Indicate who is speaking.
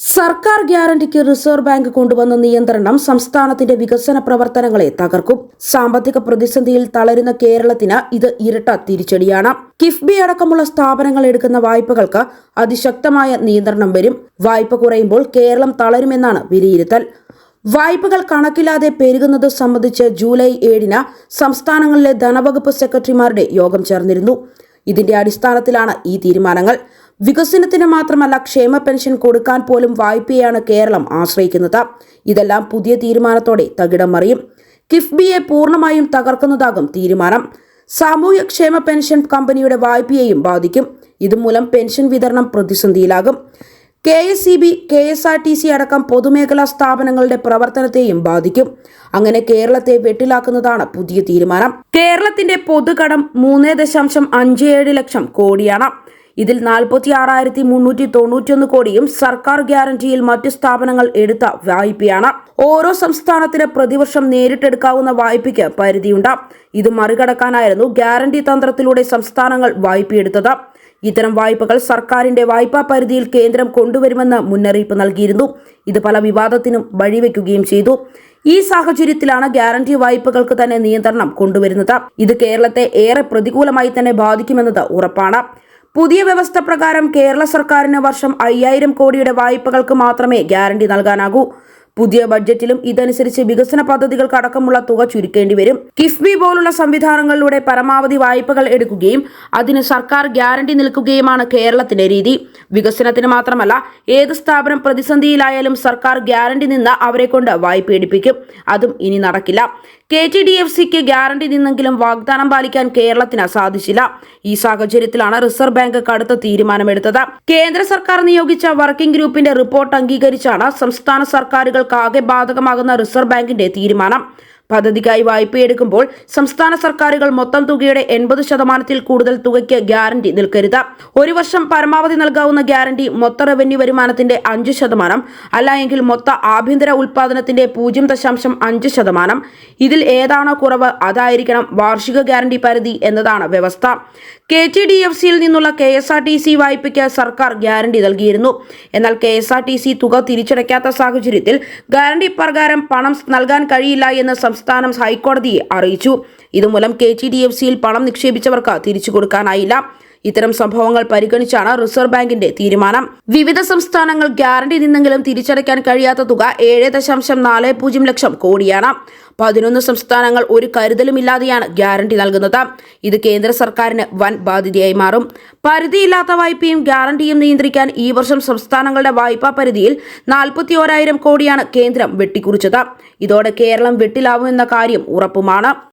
Speaker 1: സർക്കാർ ഗ്യാരണ്ടിക്ക് reserve bank കൊണ്ടുവന്ന നിയന്ത്രണം സംസ്ഥാനത്തിന്റെ വികസന പ്രവർത്തനങ്ങളെ തകർക്കും. സാമ്പത്തിക പ്രതിസന്ധിയിൽ തളരുന്ന കേരളത്തിന് ഇത് ഇരട്ട തിരിച്ചടിയാണ്. കിഫ്ബി അടക്കമുള്ള സ്ഥാപനങ്ങൾ എടുക്കുന്ന വായ്പകൾക്ക് അതിശക്തമായ നിയന്ത്രണം വരും. വായ്പ കുറയുമ്പോൾ കേരളം തളരുമെന്നാണ് വിലയിരുത്തൽ. വായ്പകൾ കണക്കില്ലാതെ പെരുകുന്നത് സംബന്ധിച്ച് ജൂലൈ ഏഴിന് സംസ്ഥാനങ്ങളിലെ ധനവകുപ്പ് സെക്രട്ടറിമാരുടെ യോഗം ചേർന്നിരുന്നു. ഇതിന്റെ അടിസ്ഥാനത്തിലാണ് ഈ തീരുമാനങ്ങൾ. വികസനത്തിന് മാത്രമല്ല ക്ഷേമ പെൻഷൻ കൊടുക്കാൻ പോലും വായ്പയാണ് കേരളം ആശ്രയിക്കുന്നത്. ഇതെല്ലാം പുതിയ തീരുമാനത്തോടെ തകിടം മറിയും. കിഫ്ബിയെ പൂർണമായും തകർക്കുന്നതാകും തീരുമാനം. സാമൂഹ്യക്ഷേമ പെൻഷൻ കമ്പനിയുടെ വായ്പയെയും ബാധിക്കും. ഇതുമൂലം പെൻഷൻ വിതരണം പ്രതിസന്ധിയിലാകും. K S C B K S R T C അടക്കം പൊതുമേഖലാ സ്ഥാപനങ്ങളുടെ പ്രവർത്തനത്തെയും ബാധിക്കും. അങ്ങനെ കേരളത്തെ വെട്ടിലാക്കുന്നതാണ് പുതിയ തീരുമാനം. കേരളത്തിന്റെ പൊതുകടം മൂന്ന് ദശാംശം അഞ്ച് ഏഴ് ലക്ഷം കോടിയാണ്. ഇതിൽ നാൽപ്പത്തി ആറായിരത്തി മുന്നൂറ്റി തൊണ്ണൂറ്റിയൊന്ന് കോടിയും സർക്കാർ ഗ്യാരണ്ടിയിൽ മറ്റു സ്ഥാപനങ്ങൾ എടുത്ത വായ്പയാണ്. ഓരോ സംസ്ഥാനത്തിന് പ്രതിവർഷം നേരിട്ടെടുക്കാവുന്ന വായ്പയ്ക്ക് പരിധിയുണ്ട്. ഇത് മറികടക്കാനായിരുന്നു ഗ്യാരണ്ടി തന്ത്രത്തിലൂടെ സംസ്ഥാനങ്ങൾ വായ്പയെടുത്തത്. ഇത്തരം വായ്പകൾ സർക്കാരിന്റെ വായ്പാ പരിധിയിൽ കേന്ദ്രം കൊണ്ടുവരുമെന്ന് മുന്നറിയിപ്പ് നൽകിയിരുന്നു. ഇത് പല വിവാദത്തിനും വഴിവെക്കുകയും ചെയ്തു. ഈ സാഹചര്യത്തിലാണ് ഗ്യാരണ്ടി വായ്പകൾക്ക് തന്നെ നിയന്ത്രണം കൊണ്ടുവരുന്നത്. ഇത് കേരളത്തെ ഏറെ പ്രതികൂലമായി തന്നെ ബാധിക്കുമെന്നത് ഉറപ്പാണ്. പുതിയ വ്യവസ്ഥ പ്രകാരം കേരള സർക്കാരിന് വർഷം അയ്യായിരം കോടിയുടെ വായ്പകൾക്ക് മാത്രമേ ഗ്യാരണ്ടി നൽകാനാകൂ. പുതിയ ബഡ്ജറ്റിലും ഇതനുസരിച്ച് വികസന പദ്ധതികൾക്ക് അടക്കമുള്ള തുക ചുരുക്കേണ്ടി വരും. കിഫ്ബി പോലുള്ള സംവിധാനങ്ങളിലൂടെ പരമാവധി വായ്പകൾ എടുക്കുകയും അതിന് സർക്കാർ ഗ്യാരണ്ടി നിൽക്കുകയുമാണ് കേരളത്തിന്റെ രീതി. വികസനത്തിന് മാത്രമല്ല ഏത് സ്ഥാപനം പ്രതിസന്ധിയിലായാലും സർക്കാർ ഗ്യാരണ്ടി നിന്ന് അവരെ കൊണ്ട് വായ്പ എടുപ്പിക്കും. അതും ഇനി നടക്കില്ല. കെ ടി ഡി എഫ് സിക്ക് ഗ്യാരണ്ടി നിന്നെങ്കിലും വാഗ്ദാനം പാലിക്കാൻ കേരളത്തിന് സാധിച്ചില്ല. ഈ സാഹചര്യത്തിലാണ് റിസർവ് ബാങ്ക് കടുത്ത തീരുമാനമെടുത്തത്. കേന്ദ്ര സർക്കാർ നിയോഗിച്ച വർക്കിംഗ് ഗ്രൂപ്പിന്റെ റിപ്പോർട്ട് അംഗീകരിച്ചാണ് സംസ്ഥാന സർക്കാരുകൾക്ക് ആകെ ബാധകമാകുന്ന റിസർവ് ബാങ്കിന്റെ തീരുമാനം. പദ്ധതിക്കായി വായ്പയെടുക്കുമ്പോൾ സംസ്ഥാന സർക്കാരുകൾ മൊത്തം തുകയുടെ എൺപത് ശതമാനത്തിൽ കൂടുതൽ തുകയ്ക്ക് ഗ്യാരണ്ടി നിൽക്കരുത്. ഒരു വർഷം പരമാവധി നൽകാവുന്ന ഗ്യാരണ്ടി മൊത്ത റവന്യൂ വരുമാനത്തിന്റെ അഞ്ച് ശതമാനം അല്ല എങ്കിൽ മൊത്ത ആഭ്യന്തര ഉൽപാദനത്തിന്റെ പൂജ്യം ദശാംശം അഞ്ച് ശതമാനം. ഇതിൽ ഏതാണോ കുറവ് അതായിരിക്കണം വാർഷിക ഗ്യാരണ്ടി പരിധി എന്നതാണ് വ്യവസ്ഥ. കെ ടി ഡി എഫ് സിയിൽ നിന്നുള്ള K S R T C വായ്പയ്ക്ക് സർക്കാർ ഗ്യാരണ്ടി നൽകിയിരുന്നു. എന്നാൽ K S R T C തുക തിരിച്ചടയ്ക്കാത്ത സാഹചര്യത്തിൽ ഗ്യാരണ്ടി പ്രകാരം പണം നൽകാൻ കഴിയില്ല എന്ന് സംസ്ഥാനം ഹൈക്കോടതിയെ അറിയിച്ചു ഇതുമൂലം കെ ടി ഡി എഫ് സിയിൽ പണം നിക്ഷേപിച്ചവർക്ക് തിരിച്ചു കൊടുക്കാനായില്ല ഇത്തരം സംഭവങ്ങൾ പരിഗണിച്ചാണ് റിസർവ് ബാങ്കിന്റെ തീരുമാനം. വിവിധ സംസ്ഥാനങ്ങൾ ഗ്യാരണ്ടി നിന്നെങ്കിലും തിരിച്ചടയ്ക്കാൻ കഴിയാത്ത തുക ഏഴ് ദശാംശം നാല് പൂജ്യം ലക്ഷം കോടിയാണ്. പതിനൊന്ന് സംസ്ഥാനങ്ങൾ ഒരു കരുതലുമില്ലാതെയാണ് ഗ്യാരണ്ടി നൽകുന്നത്. ഇത് കേന്ദ്ര സർക്കാരിന് വൻ ബാധ്യതയായി മാറും. പരിധിയില്ലാത്ത വായ്പയും ഗ്യാരണ്ടിയും നിയന്ത്രിക്കാൻ ഈ വർഷം സംസ്ഥാനങ്ങളുടെ വായ്പാ പരിധിയിൽ നാൽപ്പത്തി ഓരായിരം കോടിയാണ് കേന്ദ്രം വെട്ടിക്കുറിച്ചത്. ഇതോടെ കേരളം വെട്ടിലാവുമെന്ന കാര്യം ഉറപ്പുമാണ്.